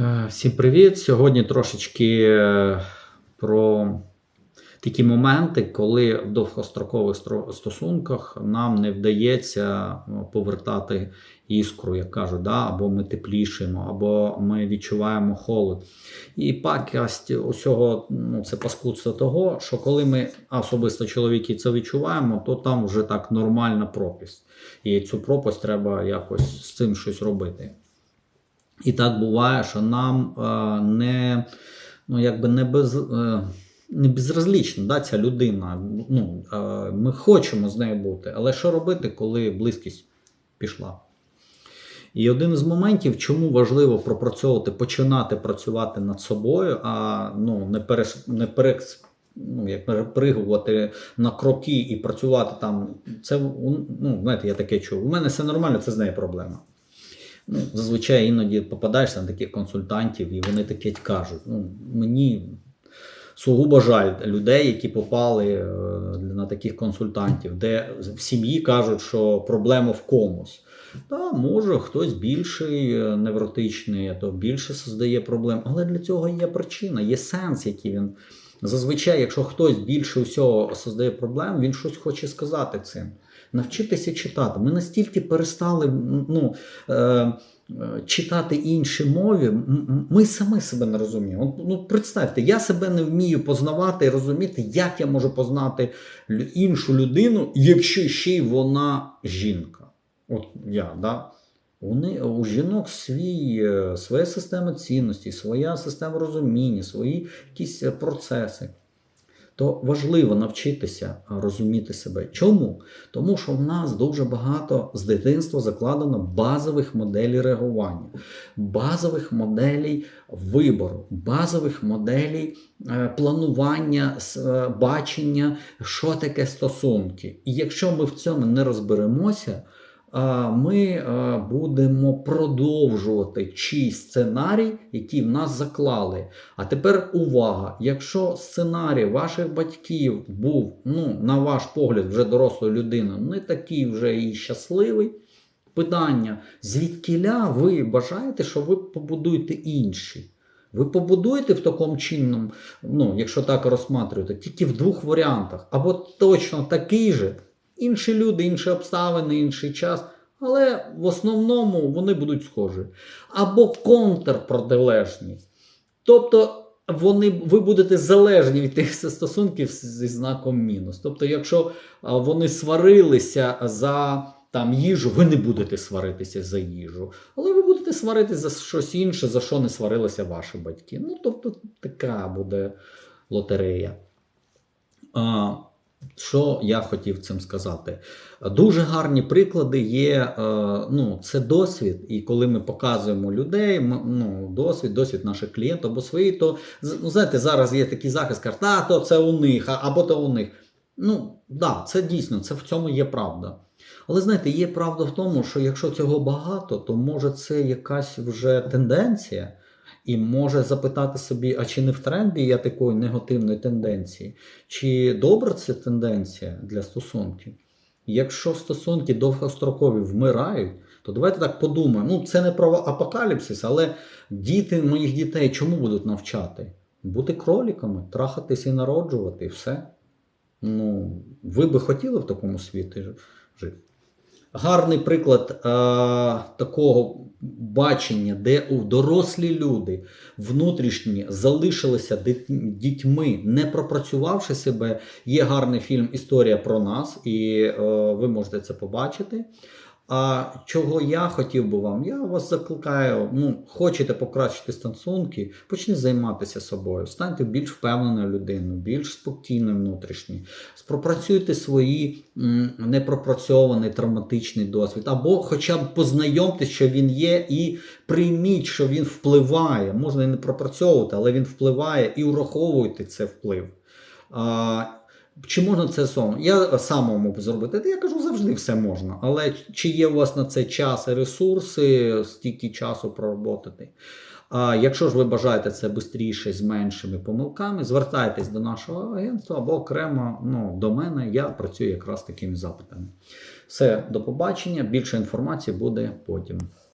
Е, Всім привіт! Сьогодні трошечки е, про такі моменти, коли в довгострокових стосунках нам не вдається ну, повертати іскру, як кажуть, да? або ми теплішаємо, або ми відчуваємо холод. І пакость усього ну, це паскудство того, що коли ми особисто чоловіки це відчуваємо, то там вже так нормальна пропасть. І цю пропасть треба якось з цим щось робити. І так буває, що нам е, не, ну, якби не, без, е, не безразлічна да, ця людина. Ну, е, ми хочемо з нею бути, але що робити, коли близькість пішла? І один із моментів, чому важливо пропрацьовувати, починати працювати над собою, а ну, не, перес, не перекс, ну, як перепригувати на кроки і працювати там. Це ну, знаєте, я таке чув. У мене все нормально, це з нею проблема. Ну, зазвичай іноді попадаєш на таких консультантів, і вони таке кажуть. Ну, мені сугубо жаль людей, які попали е, на таких консультантів, де в сім'ї кажуть, що проблема в комусь. Та, може, хтось більший е, невротичний, то більше создає проблем. Але для цього є причина, є сенс, який він. Зазвичай, якщо хтось більше усього создає проблем, він щось хоче сказати цим. Навчитися читати. Ми настільки перестали ну, е, е, читати інші мові, м- м- ми самі себе не розуміємо. Ну, представте, я себе не вмію познавати і розуміти, як я можу познати іншу людину, якщо ще й вона жінка. От я, да? Вони, у жінок свій, е, своя система цінностей, своя система розуміння, свої якісь е, процеси. То важливо навчитися розуміти себе. Чому? Тому що в нас дуже багато з дитинства закладено базових моделей реагування, базових моделей вибору, базових моделей е, планування, е, бачення, що таке стосунки. І якщо ми в цьому не розберемося, ми е, будемо продовжувати чийсь сценарій, який в нас заклали. А тепер увага! Якщо сценарій ваших батьків був, ну, на ваш погляд, вже дорослої людини, не такий вже і щасливий. Питання: звідкіля ви бажаєте, що ви побудуєте інші? Ви побудуєте в такому чином, ну, якщо так розсматрюєте, тільки в двох варіантах. Або точно такий же, інші люди, інші обставини, інший час, але в основному вони будуть схожі. Або контрпротилежні. Тобто вони, ви будете залежні від тих стосунків зі знаком мінус. Тобто, якщо вони сварилися за там, їжу, ви не будете сваритися за їжу, але ви будете сваритися за щось інше, за що не сварилися ваші батьки. Ну, тобто, така буде лотерея. А, що я хотів цим сказати? Дуже гарні приклади є. е, Ну, це досвід, і коли ми показуємо людей, ну, досвід, досвід наших клієнтів або свої, то ну, знаєте, зараз є такий захист, кажуть, а то це у них, або то у них. Ну, да, це дійсно, це в цьому є правда. Але знаєте, є правда в тому, що якщо цього багато, то може це якась вже тенденція, і може запитати собі, а чи не в тренді я такої негативної тенденції, чи добра це тенденція для стосунків? Якщо стосунки довгострокові вмирають, то давайте так подумаємо. Ну, це не про апокаліпсис, але діти моїх дітей чому будуть навчати? Бути кроліками, трахатись і народжувати, і все. Ну, ви би хотіли в такому світі жити? Гарний приклад е, такого бачення, де у дорослі люди внутрішні залишилися дітьми, не пропрацювавши себе. Є гарний фільм Історія про нас, і е, ви можете це побачити. А чого я хотів би вам? Я вас закликаю, ну, хочете покращити стосунки, почніть займатися собою, станьте більш впевненою людиною, більш спокійною внутрішньо. Пропрацюйте свої м, непропрацьований травматичний досвід, або хоча б познайомтесь, що він є, і прийміть, що він впливає. Можна і не пропрацьовувати, але він впливає, і враховуйте це вплив. А, чи можна це самому? Я самому зробити? Я кажу, завжди все можна. Але чи є у вас на це час і ресурси, стільки часу проработати? А якщо ж ви бажаєте це швидше з меншими помилками, звертайтесь до нашого агентства або окремо ну, до мене. Я працюю якраз такими запитами. Все, до побачення. Більше інформації буде потім.